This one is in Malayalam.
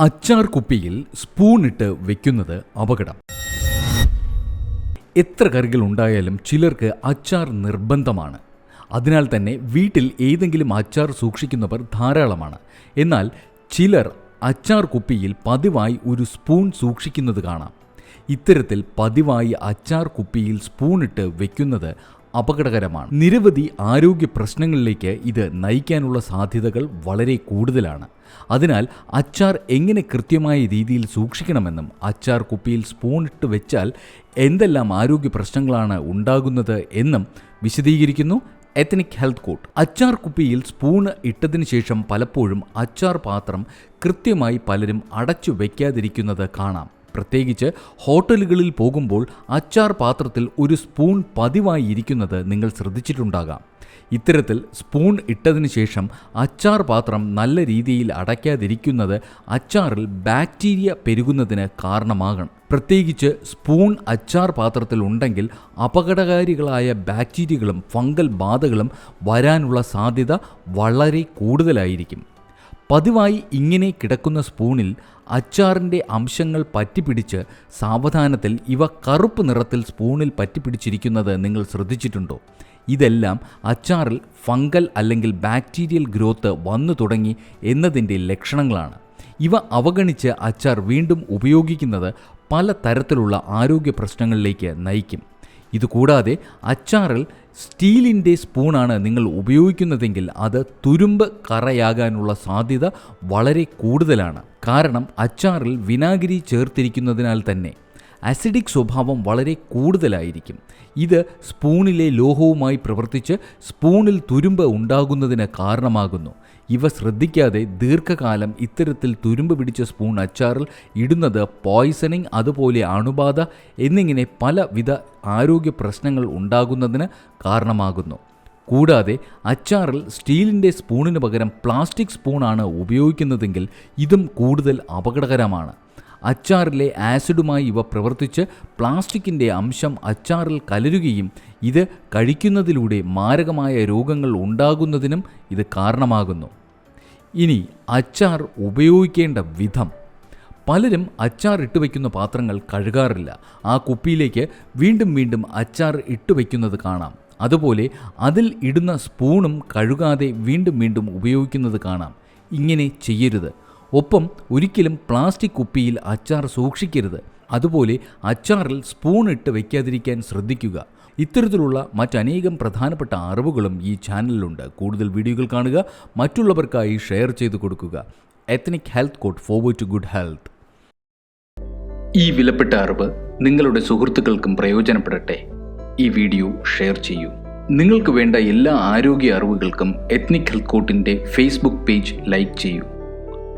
അച്ചാർ കുപ്പിയിൽ സ്പൂൺ ഇട്ട് വെക്കുന്നത് അപകടം. എത്ര കറികൾ ഉണ്ടായാലും ചിലർക്ക് അച്ചാർ നിർബന്ധമാണ്. അതിനാൽ തന്നെ വീട്ടിൽ ഏതെങ്കിലും അച്ചാർ സൂക്ഷിക്കുന്നവർ ധാരാളമാണ്. എന്നാൽ ചിലർ അച്ചാർ കുപ്പിയിൽ പതിവായി ഒരു സ്പൂൺ സൂക്ഷിക്കുന്നത് കാണാം. ഇത്തരത്തിൽ പതിവായി അച്ചാർ കുപ്പിയിൽ സ്പൂണിട്ട് വെക്കുന്നത് അപകടകരമാണ്. നിരവധി ആരോഗ്യ പ്രശ്നങ്ങളിലേക്ക് ഇത് നയിക്കാനുള്ള സാധ്യതകൾ വളരെ കൂടുതലാണ്. അതിനാൽ അച്ചാർ എങ്ങനെ കൃത്യമായ രീതിയിൽ സൂക്ഷിക്കണമെന്നും അച്ചാർ കുപ്പിയിൽ സ്പൂൺ ഇട്ട് വെച്ചാൽ എന്തെല്ലാം ആരോഗ്യ പ്രശ്നങ്ങളാണ് ഉണ്ടാകുന്നത് എന്നും വിശദീകരിക്കുന്നു എത്തനിക് ഹെൽത്ത് കോട്ട് അച്ചാർ കുപ്പിയിൽ സ്പൂണ് ഇട്ടതിന് ശേഷം പലപ്പോഴും അച്ചാർ പാത്രം കൃത്യമായി പലരും അടച്ചു വയ്ക്കാതിരിക്കുന്നത് കാണാം. പ്രത്യേകിച്ച് ഹോട്ടലുകളിൽ പോകുമ്പോൾ അച്ചാർ പാത്രത്തിൽ ഒരു സ്പൂൺ പതിവായി ഇരിക്കുന്നത് നിങ്ങൾ ശ്രദ്ധിച്ചിട്ടുണ്ടാകാം. ഇത്തരത്തിൽ സ്പൂൺ ഇട്ടതിന് ശേഷം അച്ചാർ പാത്രം നല്ല രീതിയിൽ അടയ്ക്കാതിരിക്കുന്നത് അച്ചാറിൽ ബാക്ടീരിയ പെരുകുന്നതിന് കാരണമാകണം. പ്രത്യേകിച്ച് സ്പൂൺ അച്ചാർ പാത്രത്തിൽ ഉണ്ടെങ്കിൽ അപകടകാരികളായ ബാക്ടീരിയകളും ഫംഗൽ ബാധകളും വരാനുള്ള സാധ്യത വളരെ കൂടുതലായിരിക്കും. പതിവായി ഇങ്ങനെ കിടക്കുന്ന സ്പൂണിൽ അച്ചാറിന്റെ അംശങ്ങൾ പറ്റിപ്പിടിച്ച് സാവധാനത്തിൽ ഇവ കറുപ്പ് നിറത്തിൽ സ്പൂണിൽ പറ്റിപ്പിടിച്ചിരിക്കുന്നത് നിങ്ങൾ ശ്രദ്ധിച്ചിട്ടുണ്ടോ? ഇതെല്ലാം അച്ചാറിൽ ഫംഗൽ അല്ലെങ്കിൽ ബാക്ടീരിയൽ ഗ്രോത്ത് വന്നു തുടങ്ങി എന്നതിന്റെ ലക്ഷണങ്ങളാണ്. ഇവ അവഗണിച്ച് അച്ചാർ വീണ്ടും ഉപയോഗിക്കുന്നത് പല തരത്തിലുള്ള ആരോഗ്യ പ്രശ്നങ്ങളിലേക്ക് നയിക്കും. ഇതുകൂടാതെ അച്ചാറിൽ സ്റ്റീലിന്റെ സ്പൂണാണ് നിങ്ങൾ ഉപയോഗിക്കുന്നതെങ്കിൽ അത് തുരുമ്പ് കറയാകാനുള്ള സാധ്യത വളരെ കൂടുതലാണ്. കാരണം അച്ചാറിൽ വിനാഗിരി ചേർത്തിരിക്കുന്നതിനാൽ തന്നെ. അസിഡിക് സ്വഭാവം വളരെ കൂടുതലായിരിക്കും. ഇത് സ്പൂണിലെ ലോഹവുമായി പ്രവർത്തിച്ച് സ്പൂണിൽ തുരുമ്പ് ഉണ്ടാകുന്നതിന് കാരണമാകുന്നു. ഇവ ശ്രദ്ധിക്കാതെ ദീർഘകാലം ഇത്തരത്തിൽ തുരുമ്പ് പിടിച്ച സ്പൂൺ അച്ചാറിൽ ഇടുന്നത് പോയ്സണിങ് അതുപോലെ അണുബാധ എന്നിങ്ങനെ പലവിധ ആരോഗ്യ പ്രശ്നങ്ങൾ ഉണ്ടാകുന്നതിന് കാരണമാകുന്നു. കൂടാതെ അച്ചാറിൽ സ്റ്റീലിന്റെ സ്പൂണിന് പകരം പ്ലാസ്റ്റിക് സ്പൂണാണ് ഉപയോഗിക്കുന്നതെങ്കിൽ ഇതും കൂടുതൽ അപകടകരമാണ്. അച്ചാറിലെ ആസിഡുമായി ഇവ പ്രവർത്തിച്ച് പ്ലാസ്റ്റിക്കിന്റെ അംശം അച്ചാറിൽ കലരുകയും ഇത് കഴിക്കുന്നതിലൂടെ മാരകമായ രോഗങ്ങൾ ഉണ്ടാകുന്നതിനും ഇത് കാരണമാകുന്നു. ഇനി അച്ചാർ ഉപയോഗിക്കേണ്ട വിധം. പലരും അച്ചാർ ഇട്ട് വയ്ക്കുന്ന പാത്രങ്ങൾ കഴുകാറില്ല. ആ കുപ്പിയിലേക്ക് വീണ്ടും വീണ്ടും അച്ചാർ ഇട്ട് വയ്ക്കുന്നത് കാണാം. അതുപോലെ അതിൽ ഇടുന്ന സ്പൂണും കഴുകാതെ വീണ്ടും വീണ്ടും ഉപയോഗിക്കുന്നത് കാണാം. ഇങ്ങനെ ചെയ്യരുത്. ഒപ്പം ഒരിക്കലും പ്ലാസ്റ്റിക് കുപ്പിയിൽ അച്ചാർ സൂക്ഷിക്കരുത്. അതുപോലെ അച്ചാറിൽ സ്പൂൺ ഇട്ട് വയ്ക്കാതിരിക്കാൻ ശ്രദ്ധിക്കുക. ഇത്തരത്തിലുള്ള മറ്റനേകം പ്രധാനപ്പെട്ട അറിവുകളും ഈ ചാനലിലുണ്ട്. കൂടുതൽ വീഡിയോകൾ കാണുക മറ്റുള്ളവർക്കായി ഷെയർ ചെയ്തു കൊടുക്കുക. Ethnic health code forward to good health ഈ വിലപ്പെട്ട അറിവ് നിങ്ങളുടെ സുഹൃത്തുക്കൾക്കും പ്രയോജനപ്പെടട്ടെ. ഈ വീഡിയോ ഷെയർ ചെയ്യൂ. നിങ്ങൾക്ക് വേണ്ട എല്ലാ ആരോഗ്യ അറിവുകൾക്കും എത്നിക് ഹെൽത്ത് കോട്ടിന്റെ ഫേസ്ബുക്ക് പേജ് ലൈക്ക് ചെയ്യൂ.